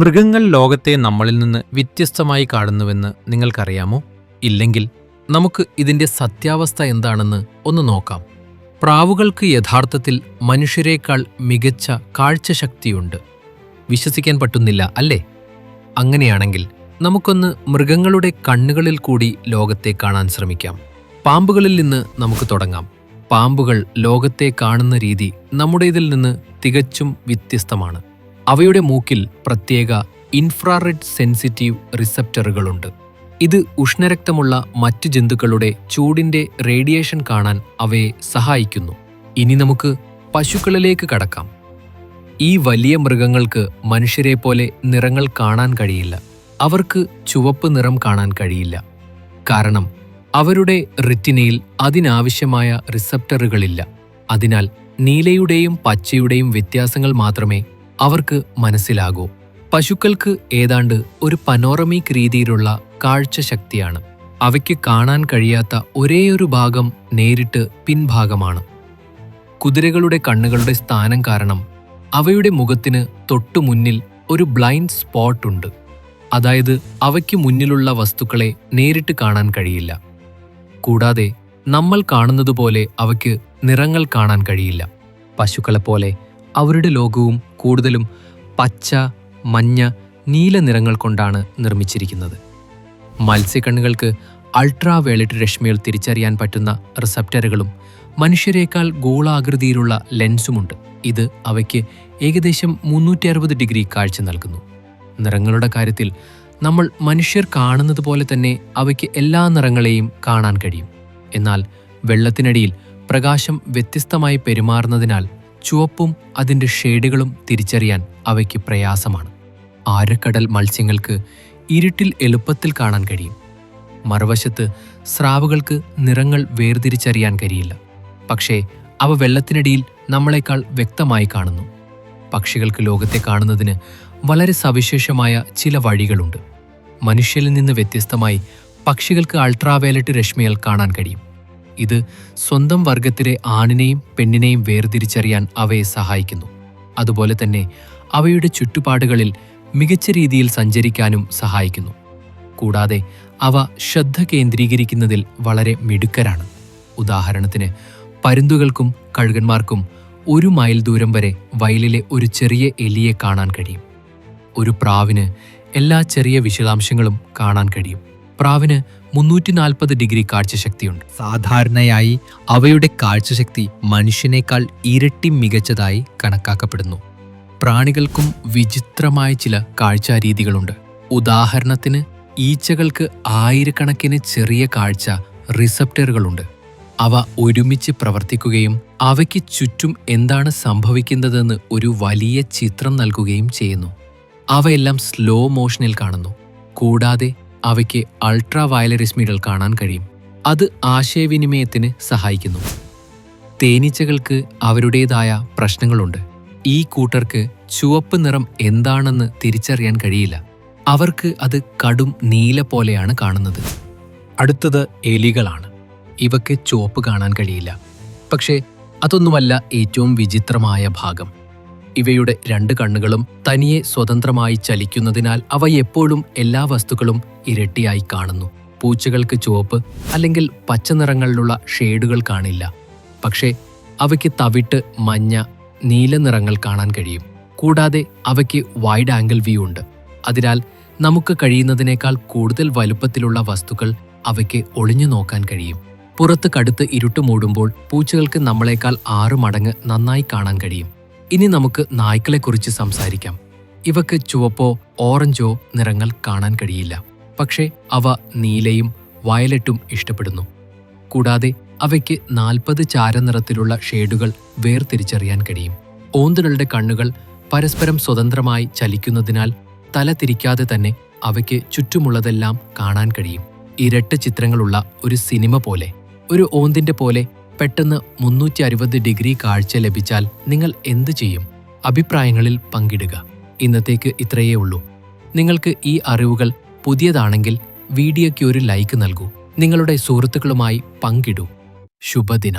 മൃഗങ്ങൾ ലോകത്തെ നമ്മളിൽ നിന്ന് വ്യത്യസ്തമായി കാണുന്നുവെന്ന് നിങ്ങൾക്കറിയാമോ? ഇല്ലെങ്കിൽ നമുക്ക് ഇതിന്റെ സത്യാവസ്ഥ എന്താണെന്ന് ഒന്ന് നോക്കാം. പ്രാവുകൾക്ക് യഥാർത്ഥത്തിൽ മനുഷ്യരെക്കാൾ മികച്ച കാഴ്ചശക്തിയുണ്ട്. വിശ്വസിക്കാൻ പറ്റുന്നില്ല അല്ലേ? അങ്ങനെയാണെങ്കിൽ നമുക്കൊന്ന് മൃഗങ്ങളുടെ കണ്ണുകളിൽ കൂടി ലോകത്തെ കാണാൻ ശ്രമിക്കാം. പാമ്പുകളിൽ നിന്ന് നമുക്ക് തുടങ്ങാം. പാമ്പുകൾ ലോകത്തെ കാണുന്ന രീതി നമ്മുടേതിൽ നിന്ന് തികച്ചും വ്യത്യസ്തമാണ്. അവയുടെ മൂക്കിൽ പ്രത്യേക ഇൻഫ്രാറെഡ് സെൻസിറ്റീവ് റിസപ്റ്ററുകളുണ്ട്. ഇത് ഉഷ്ണരക്തമുള്ള മറ്റു ജന്തുക്കളുടെ ചൂടിന്റെ റേഡിയേഷൻ കാണാൻ അവയെ സഹായിക്കുന്നു. ഇനി നമുക്ക് പശുക്കളിലേക്ക് കടക്കാം. ഈ വലിയ മൃഗങ്ങൾക്ക് മനുഷ്യരെ പോലെ നിറങ്ങൾ കാണാൻ കഴിയില്ല. അവർക്ക് ചുവപ്പ് നിറം കാണാൻ കഴിയില്ല. കാരണം അവരുടെ റിറ്റിനയിൽ അതിനാവശ്യമായ റിസപ്റ്ററുകളില്ല. അതിനാൽ നീലയുടെയും പച്ചയുടെയും വ്യത്യാസങ്ങൾ മാത്രമേ അവർക്ക് മനസ്സിലാകൂ. പശുക്കൾക്ക് ഏതാണ്ട് ഒരു പനോറമിക് രീതിയിലുള്ള കാഴ്ച ശക്തിയാണ്. അവയ്ക്ക് കാണാൻ കഴിയാത്ത ഒരേയൊരു ഭാഗം നേരിട്ട് പിൻഭാഗമാണ്. കുതിരകളുടെ കണ്ണുകളുടെ സ്ഥാനം കാരണം അവയുടെ മുഖത്തിന് തൊട്ടു മുന്നിൽ ഒരു ബ്ലൈൻഡ് സ്പോട്ട് ഉണ്ട്. അതായത് അവയ്ക്ക് മുന്നിലുള്ള വസ്തുക്കളെ നേരിട്ട് കാണാൻ കഴിയില്ല. കൂടാതെ നമ്മൾ കാണുന്നതുപോലെ അവയ്ക്ക് നിറങ്ങൾ കാണാൻ കഴിയില്ല. പശുക്കളെപ്പോലെ അവരുടെ ലോകവും കൂടുതലും പച്ച മഞ്ഞ നീല നിറങ്ങൾ കൊണ്ടാണ് നിർമ്മിച്ചിരിക്കുന്നത്. മത്സ്യക്കണ്ണുകൾക്ക് അൾട്രാ വയലറ്റ് രശ്മികൾ തിരിച്ചറിയാൻ പറ്റുന്ന റിസപ്റ്ററുകളും മനുഷ്യരേക്കാൾ ഗോളാകൃതിയിലുള്ള ലെൻസുമുണ്ട്. ഇത് അവയ്ക്ക് ഏകദേശം മുന്നൂറ്റി അറുപത് ഡിഗ്രി കാഴ്ച നൽകുന്നു. നിറങ്ങളുടെ കാര്യത്തിൽ നമ്മൾ മനുഷ്യർ കാണുന്നത് പോലെ തന്നെ അവയ്ക്ക് എല്ലാ നിറങ്ങളെയും കാണാൻ കഴിയും. എന്നാൽ വെള്ളത്തിനടിയിൽ പ്രകാശം വ്യത്യസ്തമായി പെരുമാറുന്നതിനാൽ ചുവപ്പും അതിന്റെ ഷെയ്ഡുകളും തിരിച്ചറിയാൻ അവയ്ക്ക് പ്രയാസമാണ്. ആരക്കടൽ മത്സ്യങ്ങൾക്ക് ഇരുട്ടിൽ എളുപ്പത്തിൽ കാണാൻ കഴിയും. മറുവശത്ത് സ്രാവുകൾക്ക് നിറങ്ങൾ വേർതിരിച്ചറിയാൻ കഴിയില്ല. പക്ഷേ അവ വെള്ളത്തിനടിയിൽ നമ്മളെക്കാൾ വ്യക്തമായി കാണുന്നു. പക്ഷികൾക്ക് ലോകത്തെ കാണുന്നതിന് വളരെ സവിശേഷമായ ചില വഴികളുണ്ട്. മനുഷ്യരിൽ നിന്ന് വ്യത്യസ്തമായി പക്ഷികൾക്ക് അൾട്രാവയലറ്റ് രശ്മികൾ കാണാൻ കഴിയും. ഇത് സ്വന്തം വർഗത്തിലെ ആണിനെയും പെണ്ണിനെയും വേർതിരിച്ചറിയാൻ അവയെ സഹായിക്കുന്നു. അതുപോലെ തന്നെ അവയുടെ ചുറ്റുപാടുകളിൽ മികച്ച രീതിയിൽ സഞ്ചരിക്കാനും സഹായിക്കുന്നു. കൂടാതെ അവ ശ്രദ്ധ കേന്ദ്രീകരിക്കുന്നതിൽ വളരെ മിടുക്കരാണ്. ഉദാഹരണത്തിന് പരുന്തുകൾക്കും കഴുകന്മാർക്കും ഒരു മൈൽ ദൂരം വരെ വയലിലെ ഒരു ചെറിയ എലിയെ കാണാൻ കഴിയും. ഒരു പ്രാവിന് എല്ലാ ചെറിയ വിശദാംശങ്ങളും കാണാൻ കഴിയും. പ്രാവിന് മുന്നൂറ്റി നാൽപ്പത് ഡിഗ്രി കാഴ്ചശക്തിയുണ്ട്. സാധാരണയായി അവയുടെ കാഴ്ചശക്തി മനുഷ്യനേക്കാൾ ഇരട്ടി മികച്ചതായി കണക്കാക്കപ്പെടുന്നു. പ്രാണികൾക്കും വിചിത്രമായ ചില കാഴ്ചാരീതികളുണ്ട്. ഉദാഹരണത്തിന് ഈച്ചകൾക്ക് ആയിരക്കണക്കിന് ചെറിയ കാഴ്ച റിസപ്റ്ററുകളുണ്ട്. അവ ഒരുമിച്ച് പ്രവർത്തിക്കുകയും അവയ്ക്ക് ചുറ്റും എന്താണ് സംഭവിക്കുന്നതെന്ന് ഒരു വലിയ ചിത്രം നൽകുകയും ചെയ്യുന്നു. അവയെല്ലാം സ്ലോ മോഷനിൽ കാണുന്നു. കൂടാതെ അവയ്ക്ക് അൾട്രാ വയലരശ്മികൾ കാണാൻ കഴിയും. അത് ആശയവിനിമയത്തിന് സഹായിക്കുന്നു. തേനീച്ചകൾക്ക് അവരുടേതായ പ്രശ്നങ്ങളുണ്ട്. ഈ കൂട്ടർക്ക് ചുവപ്പ് നിറം എന്താണെന്ന് തിരിച്ചറിയാൻ കഴിയില്ല. അവർക്ക് അത് കടും നീല പോലെയാണ് കാണുന്നത്. അടുത്തത് എലികളാണ്. ഇവയ്ക്ക് ചുവപ്പ് കാണാൻ കഴിയില്ല. പക്ഷേ അതൊന്നുമല്ല ഏറ്റവും വിചിത്രമായ ഭാഗം. ഇവയുടെ രണ്ട് കണ്ണുകളും തനിയെ സ്വതന്ത്രമായി ചലിക്കുന്നതിനാൽ അവ എപ്പോഴും എല്ലാ വസ്തുക്കളും ഇരട്ടിയായി കാണുന്നു. പൂച്ചകൾക്ക് ചുവപ്പ് അല്ലെങ്കിൽ പച്ച നിറങ്ങളിലുള്ള ഷെയ്ഡുകൾ കാണില്ല. പക്ഷേ അവയ്ക്ക് തവിട്ട് മഞ്ഞ നീല നിറങ്ങൾ കാണാൻ കഴിയും. കൂടാതെ അവയ്ക്ക് വൈഡ് ആംഗിൾ വ്യൂ ഉണ്ട്. അതിനാൽ നമുക്ക് കഴിയുന്നതിനേക്കാൾ കൂടുതൽ വലുപ്പത്തിലുള്ള വസ്തുക്കൾ അവയ്ക്ക് ഒളിഞ്ഞു നോക്കാൻ കഴിയും. പുറത്ത് കടുത്ത് ഇരുട്ട് മൂടുമ്പോൾ പൂച്ചകൾക്ക് നമ്മളെക്കാൾ ആറ് മടങ്ങ് നന്നായി കാണാൻ കഴിയും. ഇനി നമുക്ക് നായ്ക്കളെക്കുറിച്ച് സംസാരിക്കാം. ഇവക്ക് ചുവപ്പോ ഓറഞ്ചോ നിറങ്ങൾ കാണാൻ കഴിയില്ല. പക്ഷേ അവ നീലയും വയലറ്റും ഇഷ്ടപ്പെടുന്നു. കൂടാതെ അവയ്ക്ക് നാൽപ്പത് ചാരനിറത്തിലുള്ള ഷെയ്ഡുകൾ വേർതിരിച്ചറിയാൻ കഴിയും. ഓന്തുകളുടെ കണ്ണുകൾ പരസ്പരം സ്വതന്ത്രമായി ചലിക്കുന്നതിനാൽ തല തിരിക്കാതെ തന്നെ അവയ്ക്ക് ചുറ്റുമുള്ളതെല്ലാം കാണാൻ കഴിയും. ഇരട്ട ചിത്രങ്ങളുള്ള ഒരു സിനിമ പോലെ ഒരു ഓന്തിന്റെ പോലെ പെട്ടെന്ന് മുന്നൂറ്റി അറുപത് ഡിഗ്രി കാഴ്ച ലഭിച്ചാൽ നിങ്ങൾ എന്ത് ചെയ്യും? അഭിപ്രായങ്ങളിൽ പങ്കിടുക. ഇന്നത്തേക്ക് ഇത്രയേ ഉള്ളൂ. നിങ്ങൾക്ക് ഈ അറിവുകൾ പുതിയതാണെങ്കിൽ വീഡിയോയ്ക്ക് ഒരു ലൈക്ക് നൽകൂ. നിങ്ങളുടെ സുഹൃത്തുക്കളുമായി പങ്കിടൂ. ശുഭദിനം.